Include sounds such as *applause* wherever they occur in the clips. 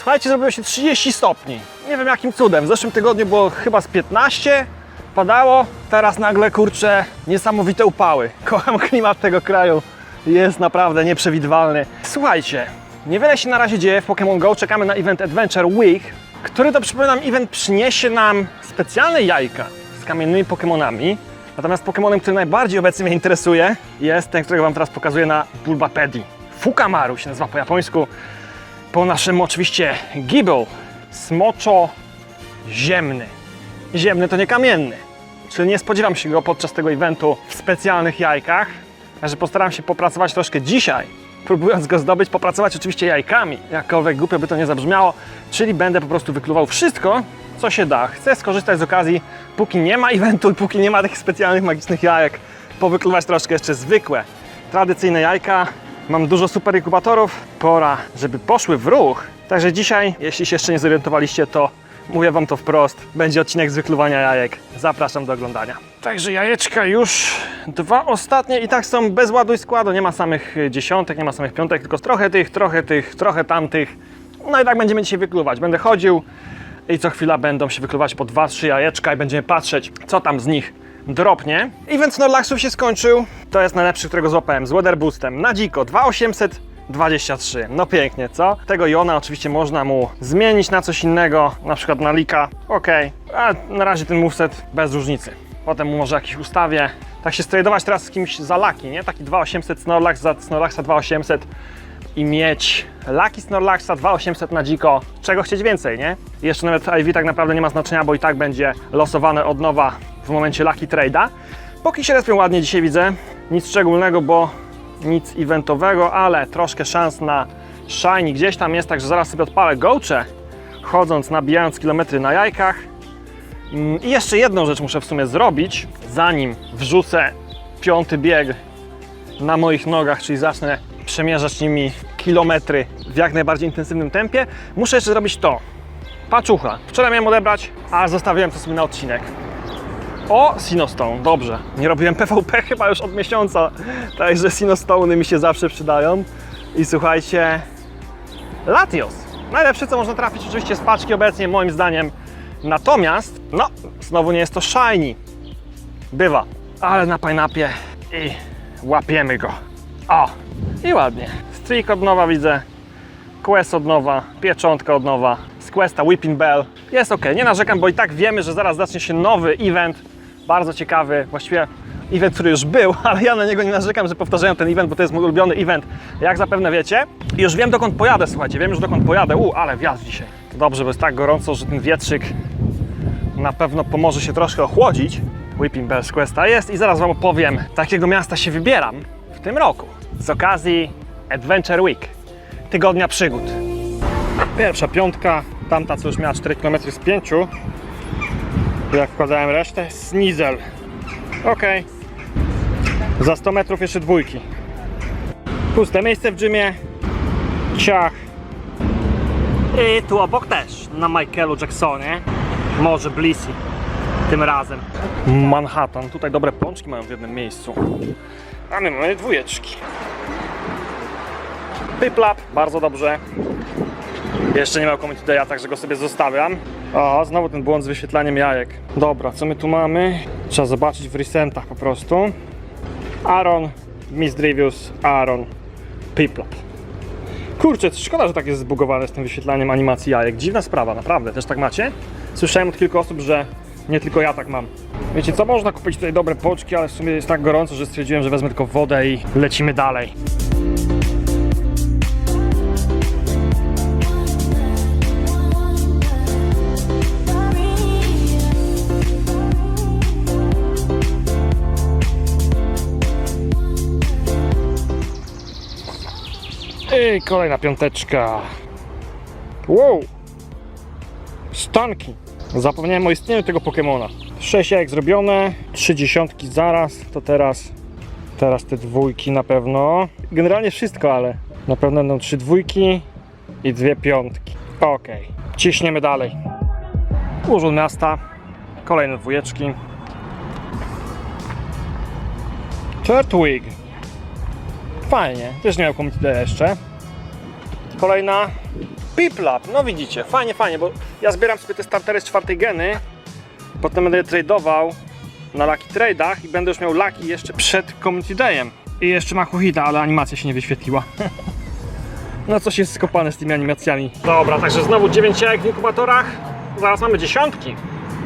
Słuchajcie, zrobiło się 30 stopni. Nie wiem jakim cudem. W zeszłym tygodniu było chyba z 15, padało. Teraz nagle, kurczę, niesamowite upały. *laughs* Kocham klimat tego kraju. Jest naprawdę nieprzewidywalny. Słuchajcie, niewiele się na razie dzieje w Pokémon Go. Czekamy na event Adventure Week, który to przypominam, event przyniesie nam specjalne jajka z kamiennymi Pokémonami. Natomiast Pokémonem, który najbardziej obecnie mnie interesuje, jest ten, którego Wam teraz pokazuję na Bulbapedii. Fukamaru się nazywa po japońsku. Po naszym oczywiście Gibble. Smoczo ziemny. Ziemny to nie kamienny. Czyli nie spodziewam się go podczas tego eventu w specjalnych jajkach. Także postaram się popracować troszkę dzisiaj. Próbując go zdobyć, popracować oczywiście jajkami, jakkolwiek głupio by to nie zabrzmiało. Czyli będę po prostu wykluwał wszystko, co się da. Chcę skorzystać z okazji, póki nie ma eventu i póki nie ma tych specjalnych magicznych jajek, powykluwać troszkę jeszcze zwykłe, tradycyjne jajka. Mam dużo super inkubatorów. Pora, żeby poszły w ruch. Także dzisiaj, jeśli się jeszcze nie zorientowaliście, to mówię Wam to wprost. Będzie odcinek z wykluwania jajek. Zapraszam do oglądania. Także jajeczka już dwa ostatnie i tak są bez ładu i składu. Nie ma samych dziesiątek, nie ma samych piątek, tylko trochę tych, trochę tych, trochę tamtych. No i tak będziemy dzisiaj wykluwać. Będę chodził i co chwila będą się wykluwać po dwa, trzy jajeczka i będziemy patrzeć, co tam z nich dropnie. Event Snorlaxów się skończył. To jest najlepszy, którego złapałem z Weather Boostem. Na dziko 2823. No pięknie, co? Tego Jona oczywiście można mu zmienić na coś innego, na przykład na Lika. Ok, a na razie ten moveset bez różnicy. Potem mu może jakiś ustawię. Tak się stradować teraz z kimś za Laki, nie? Taki 2800 Snorlax za Snorlaxa 2800 i mieć Lucky Snorlaxa 2800 na dziko. Czego chcieć więcej, nie? I jeszcze nawet IV tak naprawdę nie ma znaczenia, bo i tak będzie losowane od nowa w momencie Lucky Trade'a. Póki się respią ładnie dzisiaj widzę. Nic szczególnego, bo nic eventowego, ale troszkę szans na shiny gdzieś tam jest, także zaraz sobie odpalę gocze, chodząc, nabijając kilometry na jajkach. Mm, I jeszcze jedną rzecz muszę w sumie zrobić, zanim wrzucę piąty bieg na moich nogach, czyli zacznę przemierzać nimi kilometry w jak najbardziej intensywnym tempie, muszę jeszcze zrobić to. Paczucha. Wczoraj miałem odebrać, a zostawiłem to sobie na odcinek. O, Sinostone, dobrze. Nie robiłem PvP *laughs* chyba już od miesiąca, także Sinostony mi się zawsze przydają. I słuchajcie, Latios. Najlepsze co można trafić oczywiście z paczki obecnie moim zdaniem. Natomiast, no, znowu nie jest to shiny. Bywa. Ale na pineapie i łapiemy go. O, i ładnie. Streak od nowa widzę. Quest od nowa, pieczątka od nowa, z Questa Whipping Bell. Jest ok, nie narzekam, bo i tak wiemy, że zaraz zacznie się nowy event, bardzo ciekawy, właściwie event, który już był, *laughs* ale ja na niego nie narzekam, że powtarzają ten event, bo to jest mój ulubiony event, jak zapewne wiecie. I już wiem dokąd pojadę, słuchajcie, wiem już dokąd pojadę. U, ale wiatr dzisiaj. To dobrze, bo jest tak gorąco, że ten wietrzyk na pewno pomoże się troszkę ochłodzić. Whipping Bell z Questa jest i zaraz Wam opowiem, do jakiego miasta się wybieram w tym roku. Z okazji Adventure Week, tygodnia przygód. Pierwsza piątka, tamta co już miała 4 km z 5. Jak wkładałem resztę, Snizel. Ok. Za 100 metrów jeszcze dwójki. Puste miejsce w gymie. Ciach. I tu obok też, na Michaelu Jacksonie. Może Blissy. Tym razem. Manhattan. Tutaj dobre pączki mają w jednym miejscu. A my mamy dwójeczki. Pyplap, bardzo dobrze. Jeszcze nie miał Community Day'a, także go sobie zostawiam. O, znowu ten błąd z wyświetlaniem jajek. Dobra, co my tu mamy? Trzeba zobaczyć w recentach po prostu. Aaron, Miss Drivius, Aaron, Piplap. Kurczę, szkoda, że tak jest zbugowane z tym wyświetlaniem animacji jajek. Dziwna sprawa, naprawdę. Też tak macie? Słyszałem od kilku osób, że nie tylko ja tak mam. Wiecie co, można kupić tutaj dobre poczki, ale w sumie jest tak gorąco, że stwierdziłem, że wezmę tylko wodę i lecimy dalej. Kolejna piąteczka. Wow! Stanki. Zapomniałem o istnieniu tego Pokemona. 6 jajek zrobione, 3 dziesiątki zaraz, to teraz teraz te dwójki na pewno. Generalnie wszystko, ale na pewno będą trzy dwójki i dwie piątki. Ok, ciśniemy dalej. Urząd miasta, kolejne dwójeczki. Turtwig. Fajnie, też nie miał komitety jeszcze. Kolejna Piplap, no widzicie, fajnie, fajnie, bo ja zbieram sobie te startery z czwartej geny, potem będę je tradeował na Lucky Trade'ach i będę już miał Lucky jeszcze przed Community Dayem. I jeszcze ma Kuhita, ale animacja się nie wyświetliła. *laughs* No coś jest skopane z tymi animacjami. Dobra, także znowu 9 jajek w inkubatorach. Zaraz mamy dziesiątki.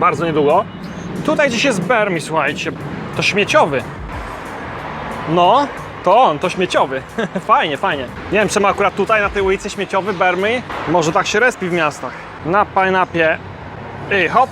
Bardzo niedługo. Tutaj gdzieś jest Bermi, słuchajcie. To śmieciowy. No, to on, to śmieciowy. *laughs* fajnie, fajnie. Nie wiem, czemu akurat tutaj na tej ulicy śmieciowy Bermy. Może tak się respi w miastach. Na pineapie i hop.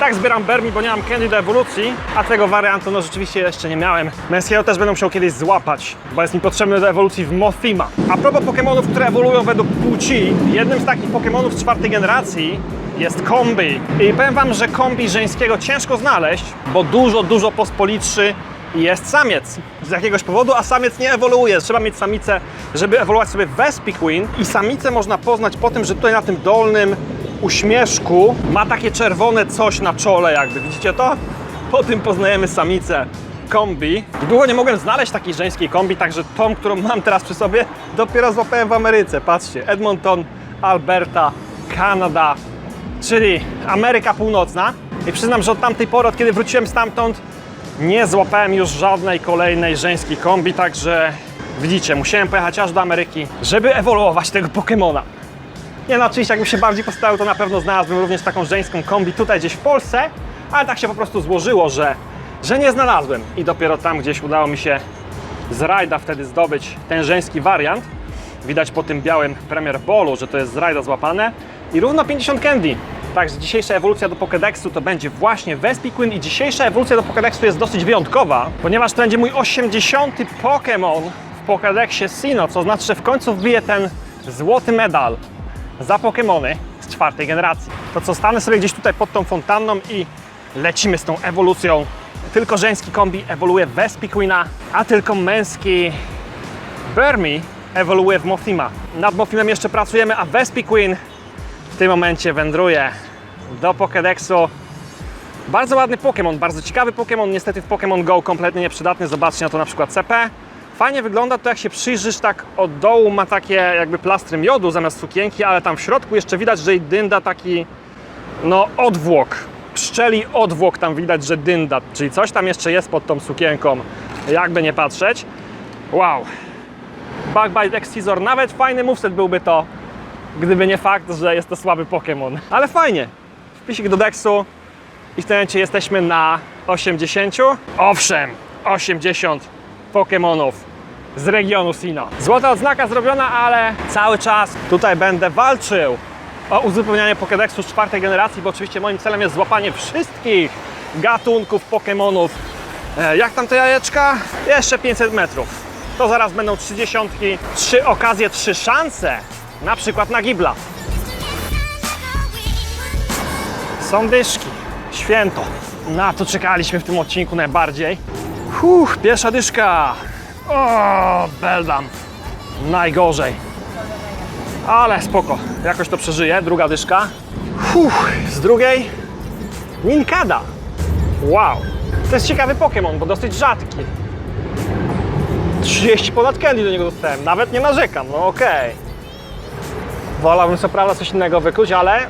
Tak zbieram Bermi, bo nie mam candy do ewolucji, a tego wariantu no rzeczywiście jeszcze nie miałem. Męskiego też będę musiał kiedyś złapać, bo jest mi potrzebny do ewolucji w Mothima. A propos Pokémonów, które ewoluują według płci, jednym z takich Pokémonów z czwartej generacji jest kombi. I powiem wam, że kombi żeńskiego ciężko znaleźć, bo dużo, dużo pospolitszy jest samiec. Z jakiegoś powodu, a samiec nie ewoluuje. Trzeba mieć samicę, żeby ewoluować sobie Vespiquen. I samicę można poznać po tym, że tutaj na tym dolnym uśmieszku ma takie czerwone coś na czole jakby. Widzicie to? Po tym poznajemy samicę kombi. Długo nie mogłem znaleźć takiej żeńskiej kombi, także tą, którą mam teraz przy sobie, dopiero złapałem w Ameryce. Patrzcie, Edmonton, Alberta, Kanada, czyli Ameryka Północna. I przyznam, że od tamtej pory, od kiedy wróciłem stamtąd, nie złapałem już żadnej kolejnej żeńskiej kombi, także widzicie, musiałem pojechać aż do Ameryki, żeby ewoluować tego Pokemona. Nie no, oczywiście jakbym się bardziej postarał, to na pewno znalazłbym również taką żeńską kombi tutaj gdzieś w Polsce, ale tak się po prostu złożyło, że, że nie znalazłem. I dopiero tam gdzieś udało mi się z rajda wtedy zdobyć ten żeński wariant. Widać po tym białym Premier Ballu, że to jest z rajda złapane. I równo 50 candy. Także dzisiejsza ewolucja do Pokédexu to będzie właśnie Vespiquen i dzisiejsza ewolucja do Pokédexu jest dosyć wyjątkowa, ponieważ to będzie mój 80. Pokémon w Pokédexie Sinnoh, co znaczy, że w końcu wbiję ten złoty medal za Pokémony z czwartej generacji. To co, stanę sobie gdzieś tutaj pod tą fontanną i lecimy z tą ewolucją. Tylko żeński kombi ewoluuje w Vespiquena, a tylko męski Bermi ewoluuje w Mothima. Nad Mothimem jeszcze pracujemy, a Vespiquen w tym momencie wędruje do Pokédexu. Bardzo ładny Pokémon, bardzo ciekawy Pokémon, niestety w Pokémon Go kompletnie nieprzydatny. Zobaczcie na to na przykład CP. Fajnie wygląda to, jak się przyjrzysz, tak od dołu ma takie jakby plastry miodu zamiast sukienki, ale tam w środku jeszcze widać, że i dynda taki, no, odwłok. Pszczeli odwłok tam widać, że dynda, czyli coś tam jeszcze jest pod tą sukienką, jakby nie patrzeć. Wow. Backbite Excisor, nawet fajny moveset byłby to, gdyby nie fakt, że jest to słaby Pokémon. Ale fajnie. Wpisik do Dexu i w tym momencie jesteśmy na 80. Owszem, 80 Pokémonów z regionu Sinnoh. Złota odznaka zrobiona, ale cały czas tutaj będę walczył o uzupełnianie Pokédexu czwartej generacji, bo oczywiście moim celem jest złapanie wszystkich gatunków Pokémonów. E, jak tam te jajeczka? Jeszcze 500 metrów. To zaraz będą 30, trzy okazje, trzy szanse, na przykład na Gibla. Są dyszki. Święto. Na to czekaliśmy w tym odcinku najbardziej. Huch, pierwsza dyszka. O, Beldam. Najgorzej. Ale spoko. Jakoś to przeżyję. Druga dyszka. Huch, z drugiej Ninkada. Wow. To jest ciekawy Pokémon, bo dosyć rzadki. 30 ponad candy do niego dostałem. Nawet nie narzekam, no okej. Wolałbym co prawda coś innego wykluć, ale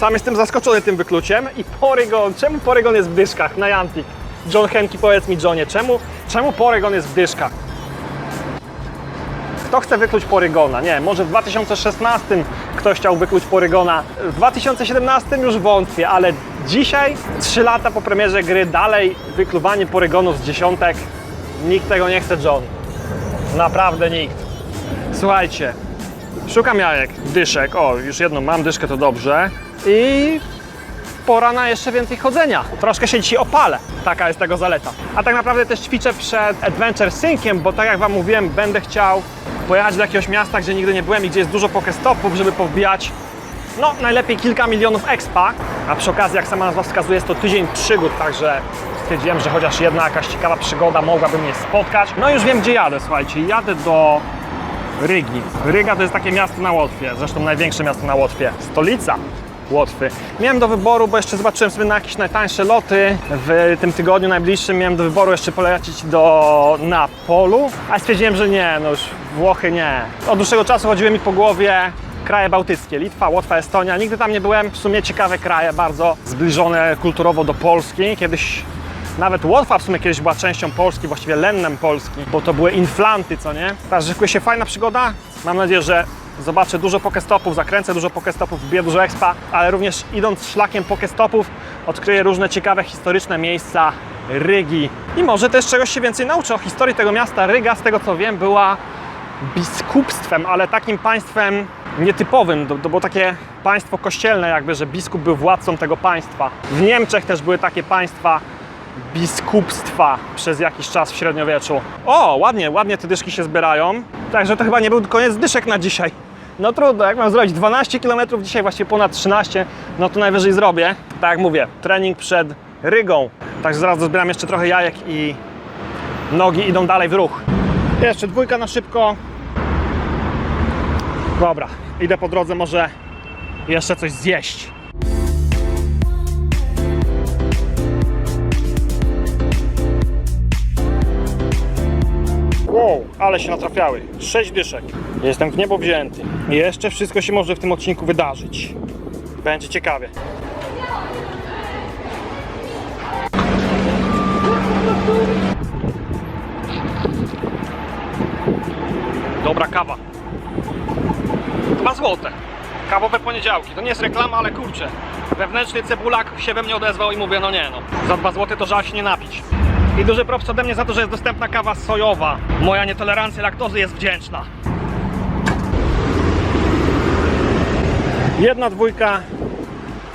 sam jestem zaskoczony tym wykluciem i Porygon, czemu Porygon jest w dyszkach na Jantik? John Henki, powiedz mi Johnie, czemu, czemu Porygon jest w dyszkach? Kto chce wykluć Porygona? Nie, może w 2016 ktoś chciał wykluć Porygona. W 2017 już wątpię, ale dzisiaj, 3 lata po premierze gry, dalej wykluwanie Porygonów z dziesiątek. Nikt tego nie chce, John. Naprawdę nikt. Słuchajcie, szukam jajek, dyszek. O, już jedną mam, dyszkę to dobrze. I pora na jeszcze więcej chodzenia. Troszkę się dzisiaj opalę. Taka jest tego zaleta. A tak naprawdę też ćwiczę przed Adventure Synkiem, bo tak jak Wam mówiłem, będę chciał pojechać do jakiegoś miasta, gdzie nigdy nie byłem i gdzie jest dużo pokestopów, żeby powbijać no, najlepiej kilka milionów expa. A przy okazji, jak sama nazwa wskazuje, jest to tydzień przygód, także stwierdziłem, że chociaż jedna jakaś ciekawa przygoda mogłaby mnie spotkać. No już wiem, gdzie jadę, słuchajcie. Jadę do Rygi. Ryga to jest takie miasto na Łotwie, zresztą największe miasto na Łotwie. Stolica Łotwy. Miałem do wyboru, bo jeszcze zobaczyłem sobie na jakieś najtańsze loty. W tym tygodniu najbliższym miałem do wyboru jeszcze polecieć do Napolu, a stwierdziłem, że nie, no już Włochy nie. Od dłuższego czasu chodziły mi po głowie kraje bałtyckie, Litwa, Łotwa, Estonia. Nigdy tam nie byłem. W sumie ciekawe kraje, bardzo zbliżone kulturowo do Polski. Kiedyś nawet Łotwa w sumie kiedyś była częścią Polski, właściwie lennem Polski, bo to były inflanty, co nie? Teraz szykuje się fajna przygoda. Mam nadzieję, że zobaczę dużo pokestopów, zakręcę dużo pokestopów, wbiję dużo expa, ale również idąc szlakiem pokestopów odkryję różne ciekawe historyczne miejsca Rygi. I może też czegoś się więcej nauczę o historii tego miasta. Ryga, z tego co wiem, była biskupstwem, ale takim państwem nietypowym. To, było takie państwo kościelne, jakby, że biskup był władcą tego państwa. W Niemczech też były takie państwa biskupstwa przez jakiś czas w średniowieczu. O, ładnie, ładnie te dyszki się zbierają. Także to chyba nie był koniec dyszek na dzisiaj. No trudno, jak mam zrobić 12 km dzisiaj, właściwie ponad 13, no to najwyżej zrobię. Tak jak mówię, trening przed Rygą. Także zaraz dozbieram jeszcze trochę jajek i nogi idą dalej w ruch. Jeszcze dwójka na szybko. Dobra, idę po drodze może jeszcze coś zjeść. Wow, ale się natrafiały. Sześć dyszek. Jestem w niebo wzięty. Jeszcze wszystko się może w tym odcinku wydarzyć. Będzie ciekawie. Dobra kawa. Dwa złote. Kawowe poniedziałki. To nie jest reklama, ale kurczę. Wewnętrzny cebulak się we mnie odezwał i mówię, no nie no. Za dwa złote to żal się nie napić. I duży props ode mnie za to, że jest dostępna kawa sojowa. Moja nietolerancja laktozy jest wdzięczna. Jedna dwójka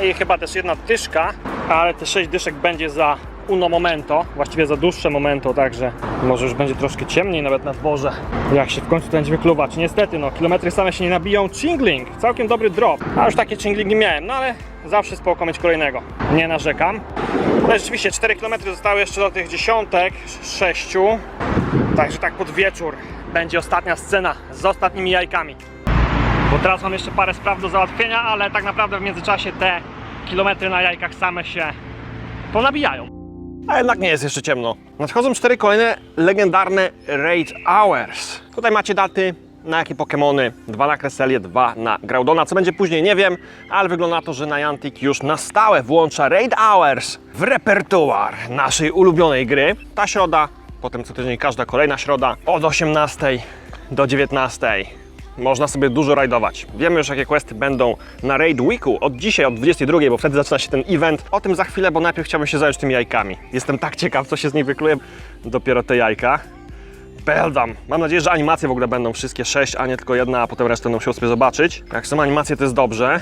i chyba też jedna dyszka, ale te sześć dyszek będzie za uno momento, właściwie za dłuższe momento, także może już będzie troszkę ciemniej nawet na dworze, jak się w końcu to będzie wykluwać. Niestety, no, kilometry same się nie nabiją. Chingling, całkiem dobry drop, a już takie chinglingi miałem, no ale zawsze spoko mieć kolejnego. Nie narzekam. No rzeczywiście 4 km zostały jeszcze do tych dziesiątek, 6. Także tak pod wieczór będzie ostatnia scena z ostatnimi jajkami. Bo teraz mam jeszcze parę spraw do załatwienia, ale tak naprawdę w międzyczasie te kilometry na jajkach same się ponabijają. A jednak nie jest jeszcze ciemno. Nadchodzą cztery kolejne legendarne Raid Hours. Tutaj macie daty na jakie Pokémony. Dwa na Cresselię, dwa na Groudona. Co będzie później nie wiem, ale wygląda na to, że Niantic już na stałe włącza Raid Hours w repertuar naszej ulubionej gry. Ta środa, potem co tydzień każda kolejna środa od 18 do 19. Można sobie dużo rajdować. Wiemy już, jakie questy będą na Raid Weeku od dzisiaj, od 22, bo wtedy zaczyna się ten event. O tym za chwilę, bo najpierw chciałbym się zająć tymi jajkami. Jestem tak ciekaw, co się z nich wykluje. Dopiero te jajka. Beldam. Mam nadzieję, że animacje w ogóle będą wszystkie sześć, a nie tylko jedna, a potem resztę będą musiał sobie zobaczyć. Jak są animacje, to jest dobrze.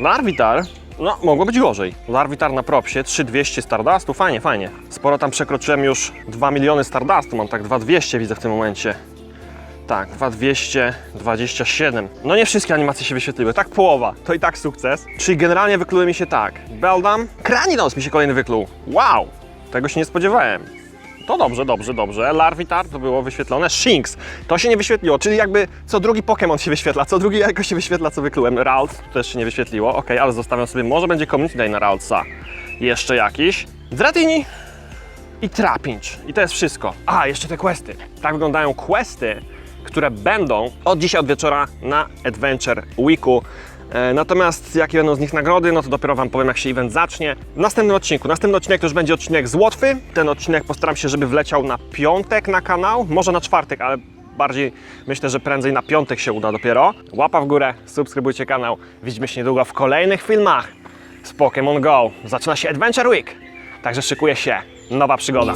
Larvitar, no mogło być gorzej. Larvitar na propsie, 3200 Stardustu, fajnie, fajnie. Sporo tam przekroczyłem już 2 miliony Stardustu, mam tak 2200 widzę w tym momencie. Tak, 2227. No nie wszystkie animacje się wyświetliły, tak połowa. To i tak sukces. Czyli generalnie wykluły mi się tak. Beldam, Kraninos mi się kolejny wykluł. Wow, tego się nie spodziewałem. To dobrze, dobrze, dobrze. Larvitar to było wyświetlone. Shinx to się nie wyświetliło, czyli jakby co drugi Pokémon się wyświetla, co drugi jajko się wyświetla, co wyklułem. Ralts też się nie wyświetliło. Ok, ale zostawiam sobie, może będzie Community Day na Raltsa. Jeszcze jakiś. Dratini i Trapinch. I to jest wszystko. A, jeszcze te questy. Tak wyglądają questy, które będą od dzisiaj od wieczora na Adventure Weeku. E, Natomiast jakie będą z nich nagrody, no to dopiero Wam powiem, jak się event zacznie. W następnym odcinku. Następny odcinek to już będzie odcinek z Łotwy. Ten odcinek postaram się, żeby wleciał na piątek na kanał, może na czwartek, ale bardziej myślę, że prędzej na piątek się uda dopiero. Łapa w górę, subskrybujcie kanał. Widzimy się niedługo w kolejnych filmach z Pokémon Go. Zaczyna się Adventure Week, także szykuje się nowa przygoda.